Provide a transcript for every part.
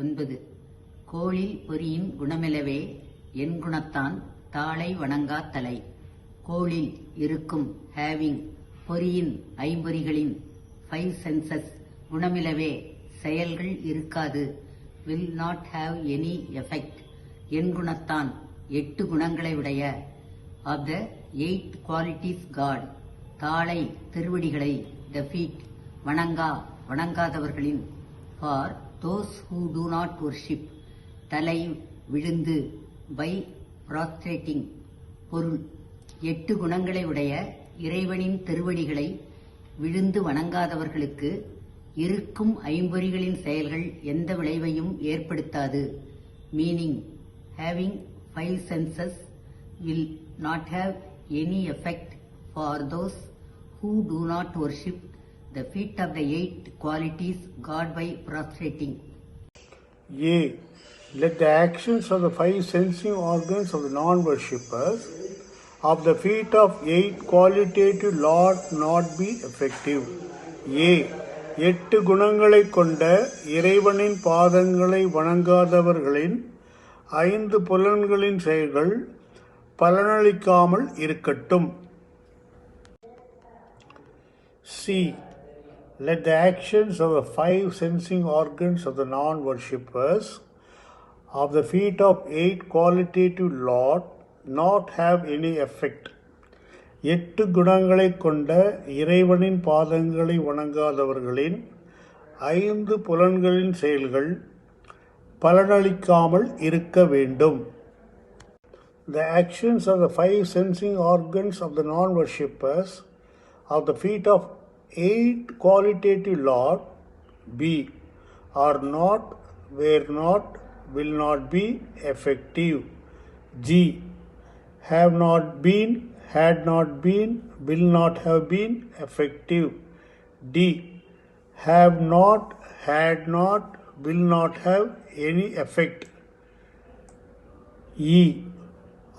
ஒன்பது. கோளில் பொறியின் குணமிலவே என் குணத்தான் தாளை வணங்கா தலை. கோளில் இருக்கும் ஹேவிங் பொறியின் ஐம்பொறிகளின் ஃபைவ் சென்சஸ் குணமிலவே செயல்கள் இருக்காது. Will not have any effect. என் குணத்தான் எட்டு குணங்களை உடைய. Of the eight qualities god. தாளை திருவடிகளை த ஃபீட் வணங்கா வணங்காதவர்களின் for those who do not worship தலை விழுந்து பை ப்ராஸ்ட்ரேட்டிங் பொருள். எட்டு குணங்களை உடைய இறைவனின் திருவடிகளை விழுந்து வணங்காதவர்களுக்கு இருக்கும் ஐம்பொறிகளின் செயல்கள் எந்த விளைவையும் ஏற்படுத்தாது. Meaning having five senses will not have any effect for those who do not worship the feet of the eight qualities God by prostrating. A. Let the actions of the five sensing organs of the non worshippers of the feet of eight qualitative Lord not be effective. A. எட்டு குணங்களை கொண்ட இறைவனின் பாதங்களை வணங்காதவர்களின் ஐந்து புலன்களின் செயல்கள் பலனளிக்காமல் இருக்கட்டும் C. Let the actions of the five sensing organs of the non worshippers of the feet of eight qualitative Lord not have any effect. எட்டு குணங்களை கொண்ட இறைவனின் பாதங்களை வணங்காதவர்களின் ஐந்து புலன்களின் செயல்கள் பலனளிக்காமல் இருக்க வேண்டும் The actions of the five sensing organs of the non worshippers of the feet of eight qualitative Lord be are not, were not, will not be effective. G. Have not been, had not been, will not have been effective. D. Have not, had not, will not have any effect. E.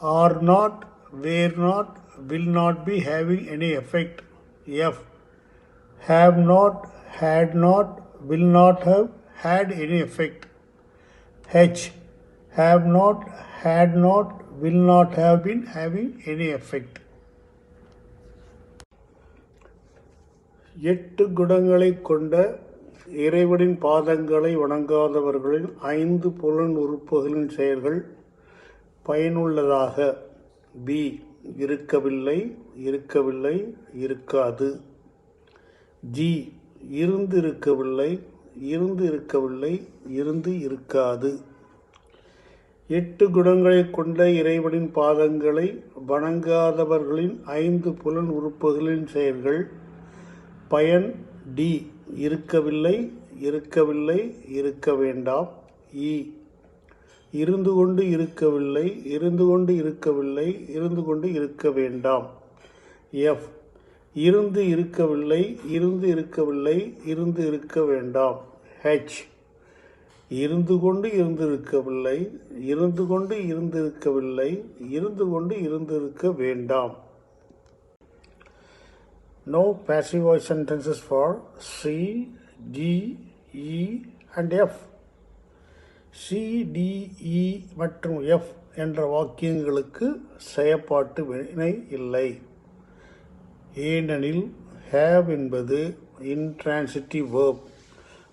Are not, were not, will not be having any effect. F. Have not, had not, will not have had any effect. H. Have not, had not, will not have been having any effect. எட்டு குணங்களைக் கொண்ட இறைவனின் பாதங்களை வணங்காதவர்களின் ஐந்து புலன் உறுப்புகளின் செயல்கள் பயனுள்ளதாக B இருக்கவில்லை இருக்கவில்லை இருக்காது ஜி இருந்து இருக்கவில்லை இருந்து இருக்கவில்லை இருந்து இருக்காது. எட்டு குணங்களைக் கொண்ட இறைவனின் பாதங்களை வணங்காதவர்களின் ஐந்து புலன் உறுப்புகளின் செயல்கள். பயன் டி இருக்கவில்லை இருக்கவில்லை இருக்க வேண்டாம். இ இருந்து கொண்டு இருக்கவில்லை இருந்து கொண்டு இருக்கவில்லை இருந்து கொண்டு இருக்க வேண்டாம். எஃப் இருந்து இருக்கவில்லை இருந்து இருக்கவில்லை இருந்து இருக்க வேண்டாம். ஹெச் இருந்து கொண்டு இருந்திருக்கவில்லை இருந்து கொண்டு இருந்திருக்கவில்லை இருந்து கொண்டு இருந்திருக்க வேண்டாம். No passive voice sentences for C, D, E and F. C, D, E மற்றும் F என்ற வாக்கியங்களுக்கு செயற்பாட்டு வினை இல்லை. ஏனெனில் ஹேவ் என்பது இன்ட்ரான்சிட்டிவ் வேர்ப்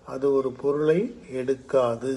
அது ஒரு பொருளை எடுக்காது.